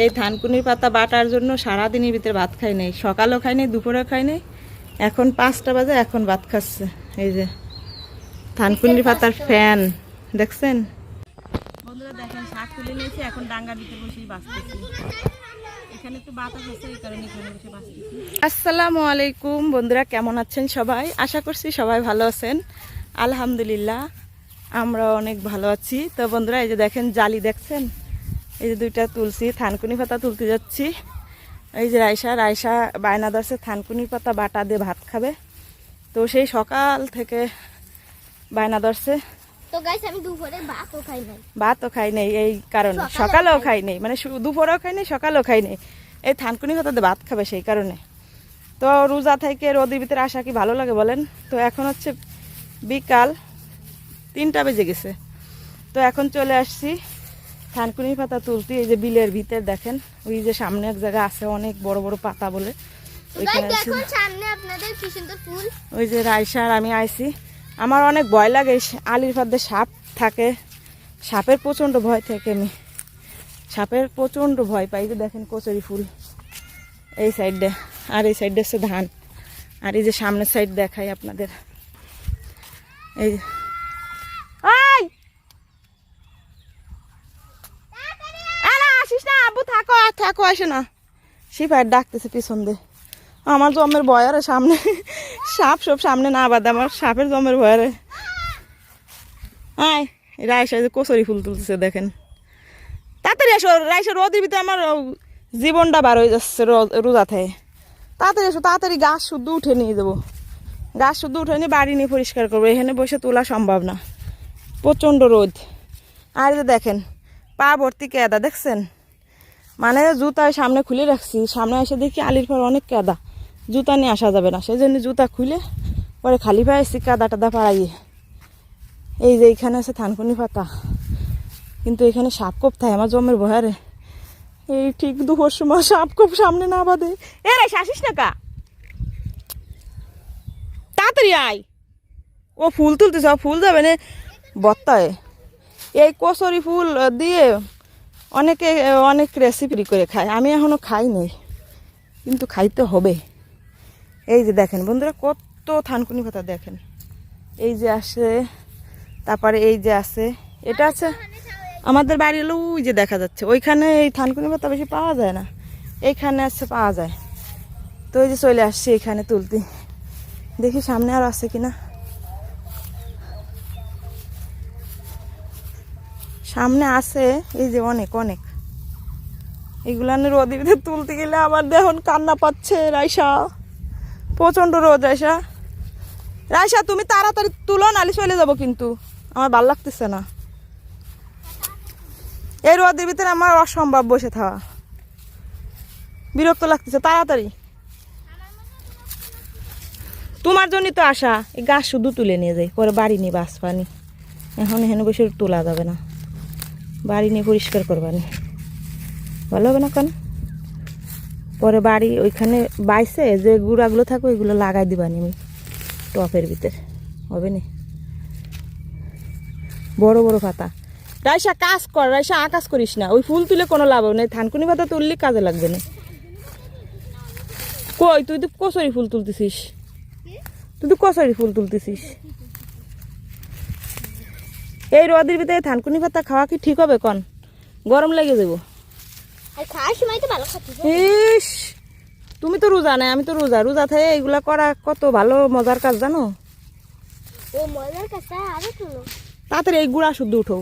এই থানকুনির পাতা বাটার জন্য সারাদিনের ভিতরে ভাত খাই নাই। সকালও খাই নাই দুপুরেও খাই নাই। এখন পাঁচটা বাজে এখন ভাত খাচ্ছে। এই যে থানকুনির পাতার ফ্যান দেখছেন? বন্ধুরা দেখেন শাক তুলে নিয়েছি এখন ডাঙ্গার ভিতরে বসেই বাঁচতেছি। আসসালামু আলাইকুম। বন্ধুরা কেমন আছেন সবাই? আশা করছি সবাই ভালো আছেন। আলহামদুলিল্লাহ আমরা অনেক ভালো আছি। তো বন্ধুরা এই যে দেখেন জালি দেখছেন? এই যে দুইটা তুলছি থানকুনি পাতা তুলতে যাচ্ছি। এই যে রায়সা রায়সা বায়না দশে থানকুনি পাতা বাটা দিয়ে ভাত খাবে। তো সেই সকাল থেকে বায়না দর্শে তো গাইস আমি দুপুরে ভাতও খাই নাই। ভাতও খাই নেই এই কারণে। সকালেও খাই। নেই মানে দুপুরেও খাই নেই সকালেও খাই নেই। এই থানকুনি পাতাতে ভাত খাবে সেই কারণে। তো রোজা থেকে রোদের ভিতরে আসা কি ভালো লাগে বলেন? তো এখন হচ্ছে বিকাল তিনটা বেজে গেছে। তো এখন চলে আসছি। থানকুনি পাতা তুলতে এই যে বিলের ভিতর দেখেন ওই যে সামনে এক জায়গা আছে অনেক বড় বড় পাতা বলে। ওই যে রাইসার আমি আইছি। আমার অনেক ভয় লাগে আলির ফাঁদে সাপ থাকে। সাপের প্রচণ্ড ভয় থাকে আমি। সাপের প্রচণ্ড ভয় পাই যে দেখেন কচুরি ফুল। এই সাইডে আর এই সাইডে হচ্ছে ধান। আর এই যে সামনের সাইড দেখাই আপনাদের। এই যে ওই! আরে আসিস না আব্বু থাকো, আর থাকো, আসে না। সিপাই ডাকতেছে পিছন দিয়ে। আমার জমের ভয়ারে সামনে, সাপ সব সামনে না বাদে আমার সাপের জমের ভয়ারে। আয় রাইসা যে কচুরি ফুল তুলতেছে, দেখেন। তাড়াতাড়ি এসো রাইসা রোদের ভিতরে আমার জীবনটা বার হয়ে যাচ্ছে রোজা থেকে। তাড়াতাড়ি এসো তাড়াতাড়ি গাছ শুদ্ধ উঠে নিয়ে যাব। গাছ শুদ্ধ উঠে নিয়ে বাড়ি নিয়ে পরিষ্কার করব, এখানে বসে তোলা সম্ভব না। প্রচণ্ড রোদ। আর যে দেখেন, পা ভর্তি কেদা, দেখছেন? মানে জুতা সামনে খুলে রাখছি। সামনে এসে দেখি আলির পর অনেক কাদা। জুতা নিয়ে আসা যাবে না। সেই জন্য জুতা খুলে পরে খালি এসছি কাদা টাদা পাড়াইয়ে। এই যে এইখানে আছে থানকুনি পাতা। কিন্তু এখানে সাপ কোপ থাকে আমার জমের ভয়ারে। এই ঠিক দুপুর সময় সাপ কোপ সামনে না বাদে এ রে, শাসিস না কা? তাড়াতাড়ি আয়। ও ফুল তুলতেছে, ও ফুল যাবে না বত্তায়। এই কচুরি ফুল দিয়ে অনেকে অনেক রেসিপি করে খায়। আমি এখনও খাই নাই কিন্তু খাইতে হবে। এই যে দেখেন বন্ধুরা, কত থানকুনি পাতা দেখেন। এই যে আসে, তারপরে এই যে আছে এটা আছে আমাদের বাড়ি হলো ওই যে দেখা যাচ্ছে। ওইখানে এই থানকুনি পাতা বেশি পাওয়া যায় না। এইখানে আছে পাওয়া যায়। তো ওই যে চলে আসছে এখানে তুলতে। দেখি সামনে আর আছে কিনা। সামনে আছে, এই যে অনেক অনেক। এগুলা রোদের ভিতরে তুলতে গেলে আমার দেখুন কান্না পাচ্ছে রাইসা। প্রচণ্ড রোদ রাইসা। রাইসা, তুমি তাড়াতাড়ি তুলো নালি চলে যাব কিন্তু। আমার ভালো লাগতেছে না। এই রোদের ভিতরে আমার অসম্ভব বসে থাকা। বিরক্ত লাগতেছে, তাড়াতাড়ি। তোমার জন্যই তো আসা এই গাছ শুধু তুলে নিয়ে যাই, পরে বাড়ি নিয়ে বাস পানি। এখন এখানে বসে তোলা যাবে না। বাড়ি নিয়ে পরিষ্কার করবানি। ভালো হবে না কেন? পরে বাড়ি ওইখানে বাইসে যে গুঁড়াগুলো থাকবে ওইগুলো লাগাই দিবানি আমি টপের ভিতরে। হবে না? বড় বড় পাতা। রাইসা, কাজ কর, রাইসা আকাশ করিস না। ওই ফুল তুলে কোনো লাভ হবে না থানকুনি পাতা তুললে কাজে লাগবে না। কই, তুই তো কচুরি ফুল তুলতেছিস। তুই তো কচুরি ফুল তুলতেছিস। এই রোদের ভিতরে থানকুনি পাতা খাওয়া কি ঠিক হবে কন? গরম লেগে যাব। খাচ্ছি ইস তুমি তো রোজা নাই আমি তো রোজা। রোজা থেকে এইগুলা করা কত ভালো মজার কাজ জানো? তাড়াতাড়ি এই গুড়া শুদ্ধ উঠো।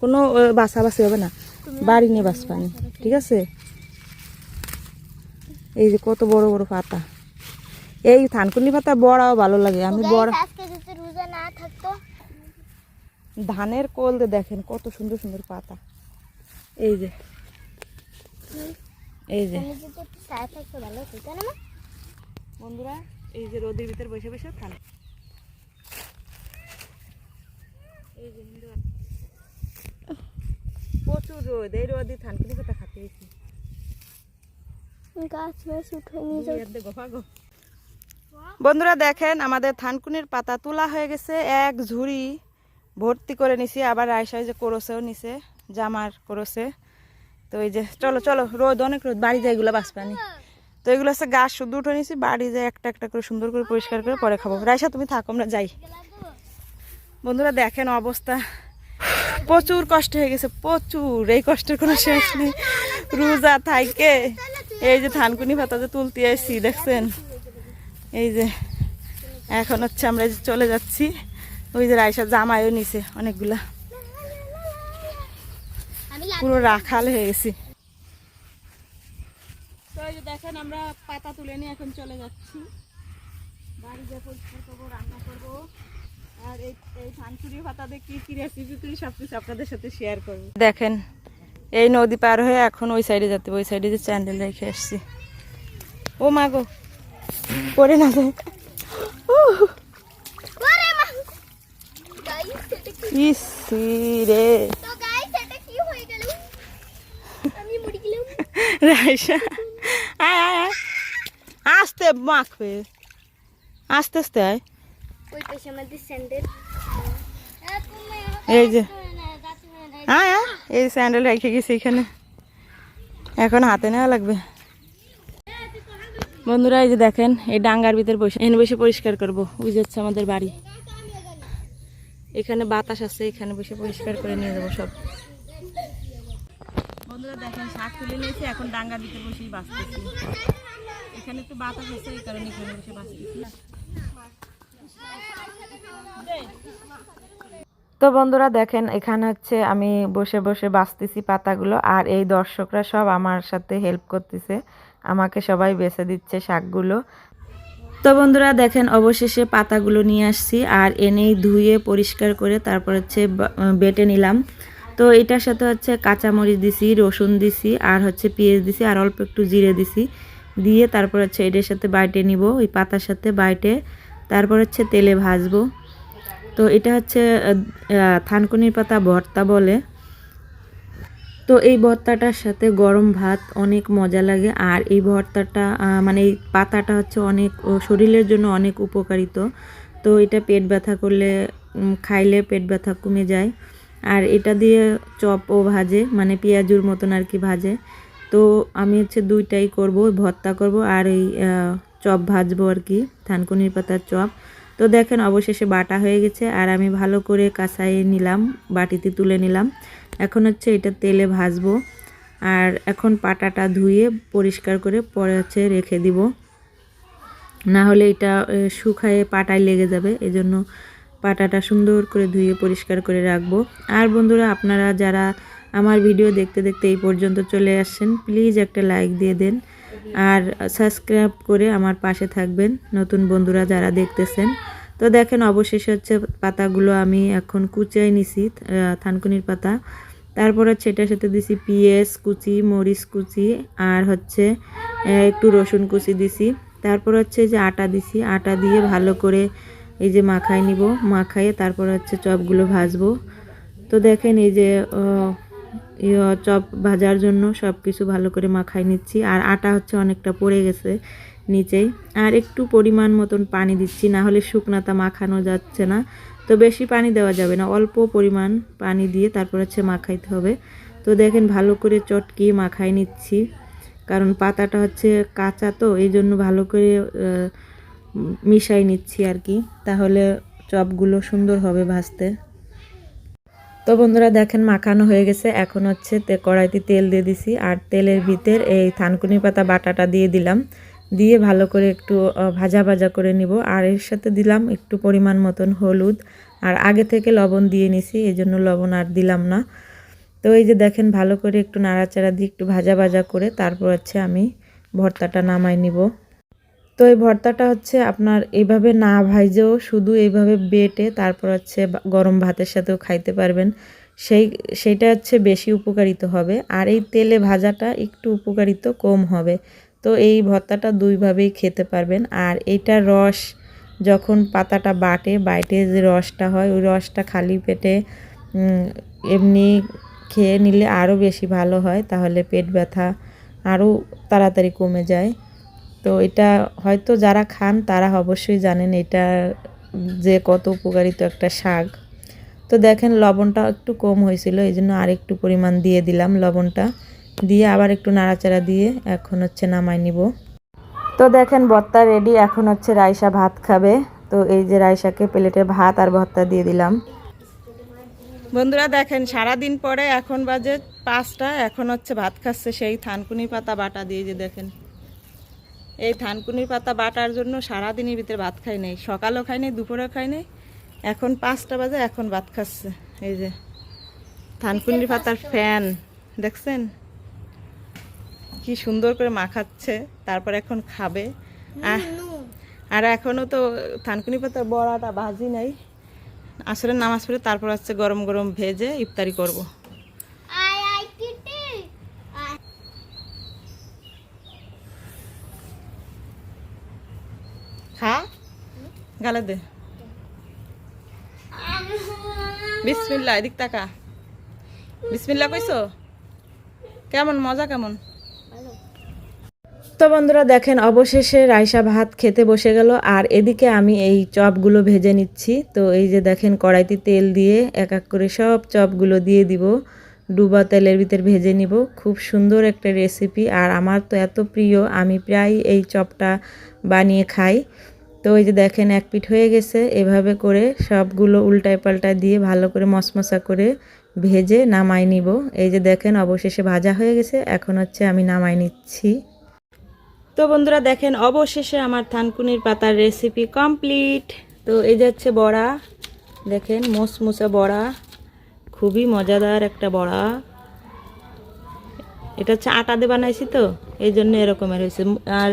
কোনো বাসা বাসি হবে না। বাড়ি নিয়ে বাস পানি ঠিক আছে? এই যে কত বড় বড় পাতা। এই থানকুনি পাতা বড়াও ভালো লাগে। আমি বড় Guys, আজকে যদি রোজা না থাকতো ধানের কোল দিয়ে দেখেন কত সুন্দর সুন্দর পাতা। এই যে। এই যে? বন্ধুরা এই যে রোদের ভিতর বসে বসে খান। এই যে প্রচুর রোদ এই রোদে থানকুনি পাতা খাতে গেছি বন্ধুরা দেখেন আমাদের থানকুনির পাতা তোলা হয়ে গেছে এক ঝুড়ি। ভর্তি করে নিছি, আবার আয়সায় যে করছেও নিছে, জামার করছে। তো এই যে, চলো চলো, রোদ, অনেক রোদ, বাড়ি যায় এগুলো বাঁচপানি তো এগুলো হচ্ছে গাছ শুধু উঠে নিয়েছি বাড়ি যায় একটা একটা করে সুন্দর করে পরিষ্কার করে পরে খাব। রাইসা তুমি থাকো, আমরা যাই। বন্ধুরা, দেখেন অবস্থা। প্রচুর কষ্ট হয়ে গেছে, প্রচুর। এই কষ্টের কোনো শেষ নেই। রোজা থাইকে এই যে ধানকুনি পাতা যে তুলতে আসছি, দেখছেন? এই যে, এখন হচ্ছে আমরা চলে যাচ্ছি। ওই যে রাইসা জামাইও নিছে অনেকগুলা। পুরো রাখাল হয়ে গেছি। তো এই যে দেখেন আমরা পাতা তুলে নিয়ে এখন চলে যাচ্ছি। বাড়ি যা পরিষ্কার করব রান্না করব। আর এই কি কি রেসিপি সব কিছু আপনাদের সাথে শেয়ার করব। দেখেন এই নদী পার হয়ে এখন ওই সাইডে যাতে ওই সাইডে যে চ্যান্ডেল রেখে আসছি। ও মা গো পড়ে না যায় ওরে মা গাইস এটা কি ইসি রে। হয়ে রাইসা আয় আয় আয়। আস্তে মাখবে আস্তে আস্তে আয়। এই যে। আয় এই স্যান্ডেল রেখে গেছি এখানে। এখন হাতে নেওয়া লাগবে। বন্ধুরা এই যে দেখেন এই ডাঙ্গার ভিতরে বসে এখানে বসে পরিষ্কার করব। বুঝে যে হচ্ছে আমাদের বাড়ি। এখানে বাতাস আছে এখানে বসে পরিষ্কার করে নিয়ে যাব সব। বন্ধুরা দেখেন শাক তুলে নিয়েছি এখন ডাঙ্গার ভিতর বসেই বাঁচতেছি। এখানে একটু বাতাস আছে এই কারণে এখানে বসে বাঁচতেছি। তো বন্ধুরা দেখেন এখানে হচ্ছে আমি বসে বসে বাঁচতেছি পাতাগুলো আর এই দর্শকরা সব আমার সাথে হেল্প করতেছে। আমাকে সবাই বেছে দিচ্ছে শাকগুলো। তো বন্ধুরা দেখেন অবশেষে পাতাগুলো নিয়ে আসছি, আর এনেই ধুয়ে পরিষ্কার করে তারপর হচ্ছে বেটে নিলাম। তো এটার সাথে হচ্ছে কাঁচামরিচ দিছি, রসুন দিছি, আর হচ্ছে পেঁয়াজ দিছি, আর অল্প একটু জিরে দিছি। দিয়ে তারপর হচ্ছে এটার সাথে বাইটে নিব, ওই পাতার সাথে বাইটে তারপর হচ্ছে তেলে ভাজবো। তো এটা হচ্ছে থানকুনির পাতা ভর্তা বলে। তো এই ভর্তাটার সাথে গরম ভাত অনেক মজা লাগে। আর এই ভর্তাটা মানে এই পাতাটা হচ্ছে অনেক, ও, শরীরের জন্য অনেক উপকারিত। তো এটা পেট ব্যথা করলে খাইলে পেট ব্যথা কমে যায়। আর এটা দিয়ে চপও ভাজে মানে পেঁয়াজুর মতন আর কি ভাজে। তো আমি হচ্ছে দুইটাই করব, ভর্তা করব আর এই চপ ভাজবো আর কি থানকুনির পাতার চপ। তো দেখেন অবশেষে বাটা হয়ে গেছে, আর আমি ভালো করে কাঁচাই নিলাম, বাটিতে তুলে নিলাম। এখন হচ্ছে এটা তেলে ভাজবো। আর এখন পাটাটা ধুয়ে পরিষ্কার করে পরে হচ্ছে রেখে দিব। না হলে এটা শুকায়ে পাটায় লেগে যাবে। এজন্য পাটাটা সুন্দর করে ধুয়ে পরিষ্কার করে রাখব। আর বন্ধুরা, আপনারা যারা আমার ভিডিও দেখতে দেখতে এই পর্যন্ত চলে আসছেন, প্লিজ একটা লাইক দিয়ে দেন। আর সাবস্ক্রাইব করে আমার পাশে থাকবেন নতুন বন্ধুরা যারা দেখতেছেন। তো দেখেন, অবশেষে হচ্ছে পাতাগুলো আমি এখন কুচাই নিছি থানকুনির পাতা। তারপর হচ্ছে এটার সাথে দিছি পেঁয়াজ কুচি, মরিচ কুচি, আর হচ্ছে একটু রসুন কুচি দিছি। তারপর হচ্ছে যে আটা দিছি, আটা দিয়ে ভালো করে এই যে মাখাই নিব। মাখাইয়ে তারপর হচ্ছে চপগুলো ভাজবো। তো দেখেন এই যে ইয়ে চপ ভাজার জন্য সব কিছু ভালো করে মাখাই নিচ্ছি। আর আটা হচ্ছে অনেকটা পড়ে গেছে নিচেই। আর একটু পরিমাণ মতন পানি দিচ্ছি না হলে শুকনাতা মাখানো যাচ্ছে না। তো বেশি পানি দেওয়া যাবে না, অল্প পরিমাণ পানি দিয়ে তারপর হচ্ছে মাখাইতে হবে। তো দেখেন ভালো করে চটকি মাখাই নিচ্ছি, কারণ পাতাটা হচ্ছে কাঁচা তো এই জন্য ভালো করে মিশাই নিচ্ছি আর কি। তাহলে চপগুলো সুন্দর হবে ভাজতে। তো বন্ধুরা দেখেন মাখানো হয়ে গেছে, এখন হচ্ছে কড়াইতে তেল দিয়ে দিছি, আর তেলের ভিতর এই থানকুনি পাতা বাটাটা দিয়ে দিলাম। দিয়ে ভালো করে একটু ভাজা ভাজা করে নিব। আর এর সাথে দিলাম একটু পরিমাণ মতন হলুদ। আর আগে থেকে লবণ দিয়ে নিছি এই জন্য লবণ আর দিলাম না। তো এই যে দেখেন, ভালো করে একটু নাড়াচাড়া দিয়ে একটু ভাজা ভাজা করে তারপর হচ্ছে আমি ভর্তাটা নামাই নিব। তো এই ভর্তাটা হচ্ছে আপনার এইভাবে না ভাইজেও শুধু এইভাবে বেটে তারপর হচ্ছে গরম ভাতের সাথেও খাইতে পারবেন। সেই সেইটা হচ্ছে বেশি উপকারিত হবে। আর এই তেলে ভাজাটা একটু উপকারিত কম হবে। তো এই ভর্তাটা দুইভাবেই খেতে পারবেন। আর এইটার রস, যখন পাতাটা বাটে, বাইটে যে রসটা হয়, ওই রসটা খালি পেটে এমনি খেয়ে নিলে আরও বেশি ভালো হয়, তাহলে পেট ব্যথা আরও তাড়াতাড়ি কমে যায়। তো এটা হয়তো যারা খান, তারা অবশ্যই জানেন এটা যে কত উপকারিত একটা শাক। তো দেখেন, লবণটা একটু কম হয়েছিল এই জন্য আরেকটু পরিমাণ দিয়ে দিলাম লবণটা। দিয়ে আবার একটু নাড়াচাড়া দিয়ে এখন হচ্ছে নামাই নিব। তো দেখেন ভর্তা রেডি এখন হচ্ছে রাইসা ভাত খাবে। তো এই যে রাইসাকে প্লেটে ভাত আর ভর্তা দিয়ে দিলাম। বন্ধুরা দেখেন সারা দিন পরে এখন বাজে পাঁচটা এখন হচ্ছে ভাত খাচ্ছে সেই থানকুনি পাতা বাটা দিয়ে যে দেখেন। এই থানকুনির পাতা বাটার জন্য সারা দিনের ভিতরে ভাত খাই নাই সকালও খাই নাই দুপুরেও খাই নাই। এখন পাঁচটা বাজে এখন ভাত খাচ্ছে। এই যে থানকুনির পাতার ফ্যান দেখছেন? কি সুন্দর করে মাখাচ্ছে তারপর এখন খাবে। আর এখনও তো থানকুনি পাতার বড়াটা ভাজি নাই। আসলে নামাজ পড়ে তারপর হচ্ছে গরম গরম ভেজে ইফতারি করব। খা গালে দে। বিসমিল্লা এদিক তাকা। বিসমিল্লা কইছো? কেমন মজা কেমন? তো বন্ধুরা দেখেন, অবশেষে রাইসা ভাত খেতে বসে গেল। আর এদিকে আমি এই চপগুলো ভেজে নিচ্ছি। তো এই যে দেখেন, কড়াইতে তেল দিয়ে এক এক করে সব চপগুলো দিয়ে দিব। ডুবা তেলের ভিতর ভেজে নিব। খুব সুন্দর একটা রেসিপি। আর আমার তো এত প্রিয়, আমি প্রায় এই চপটা বানিয়ে খাই। তো এই যে দেখেন, এক পিঠ হয়ে গেছে। এভাবে করে সবগুলো উল্টায় পাল্টায় দিয়ে ভালো করে মশমশা করে ভেজে নামাই নিব। এই যে দেখেন, অবশেষে ভাজা হয়ে গেছে। এখন হচ্ছে আমি নামাই নিচ্ছি। তো বন্ধুরা দেখেন, অবশেষে আমার থানকুনির পাতার রেসিপি কমপ্লিট তো এই যাচ্ছে বড়া। দেখেন মোসমুসা বড়া। খুবই মজাদার একটা বড়া। এটা হচ্ছে আটা দিয়ে বানাইছি তো, এই জন্য এরকমের হয়েছে। আর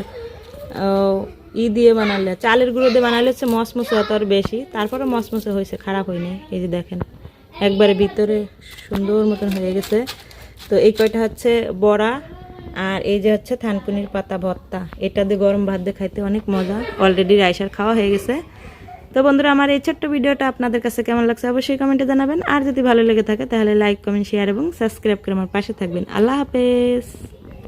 ই দিয়ে বানালে, চালের গুঁড়ো দিয়ে বানালে হচ্ছে মসমুসে অত আর বেশি। তারপরে মসমুসে হয়েছে, খারাপ হয়নি। এই যে দেখেন, একবারে ভিতরে সুন্দর মতন হয়ে গেছে। তো এই কয়টা হচ্ছে বড়া আর এই যে হচ্ছে থানকুনির পাতা ভর্তা, এটা দিয়ে গরম ভাত দিয়ে খাইতে অনেক মজা। অলরেডি রাইসার খাওয়া হয়ে গেছে। তো বন্ধুরা, আমার এই ছোট্ট ভিডিওটা আপনাদের কাছে কেমন লাগছে অবশ্যই কমেন্টে জানাবেন। আর যদি ভালো লেগে থাকে, তাহলে লাইক কমেন্ট শেয়ার এবং সাবস্ক্রাইব করে আমার পাশে থাকবেন। আল্লাহ হাফেজ।